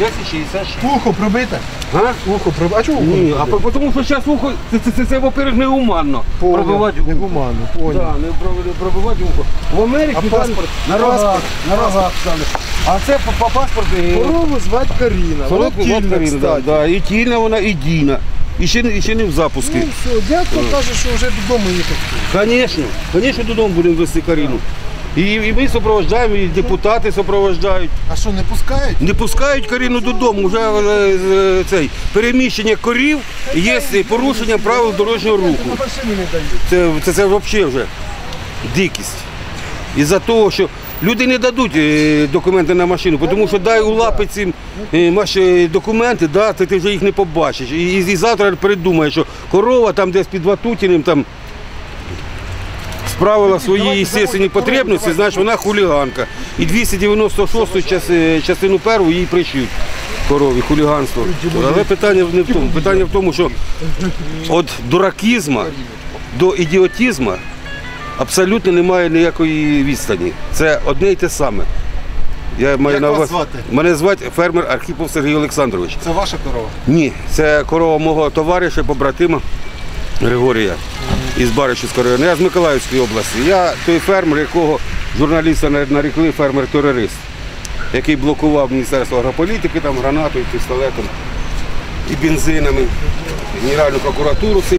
1066. Ухо пробите? А? Ухо пробите. А чого ухо? Ні, а пробите? по- тому що зараз ухо, це, це, це, це во-первых, негуманно. Поняв, Пробивати ухо. негуманно, поняв. Да, не проб- пробивати ухо. В Америці А там паспорт? на Паспорт? рогах, на рогах стали. А це по, по паспорту. е, Корову звати Каріна. Вона Сорок тільна, Каріна, да, кстати. да, і тільна вона, і дійна. І ще, не- і ще не в запуску. Ну все, дядько каже, що вже додому їхати. Звісно, звісно, додому будемо вести Каріну. І, і ми супроводжаємо, і депутати супроводжають. А що, не пускають? Не пускають Каріну додому. Вже е, е, цей переміщення корів є порушення правил дорожнього руху. Це, це, це взагалі вже дикість. Із-за того, що люди не дадуть е, документи на машину, тому що дай у лапи цим е, маші документи, да, ти, ти вже їх не побачиш. І, і, завтра передумаєш, що корова там десь під Ватутіним там справила свої естественні потребності, значить вона хуліганка. І 296 час, е, частину першу їй прищуть корові, хуліганство. Але питання не в тому. Питання в тому, що від дуракізму до ідіотізму абсолютно немає ніякої відстані. Це одне й те саме. Я маю Як на вас звати? Мене звати фермер Архіпов Сергій Олександрович. Це ваша корова? Ні, це корова мого товариша, побратима Григорія із Баришівського району. Я з Миколаївської області. Я той фермер, якого журналіста нарікли фермер-терорист, який блокував Міністерство агрополітики, там гранатою, пістолетом і бензинами, Генеральну прокуратуру.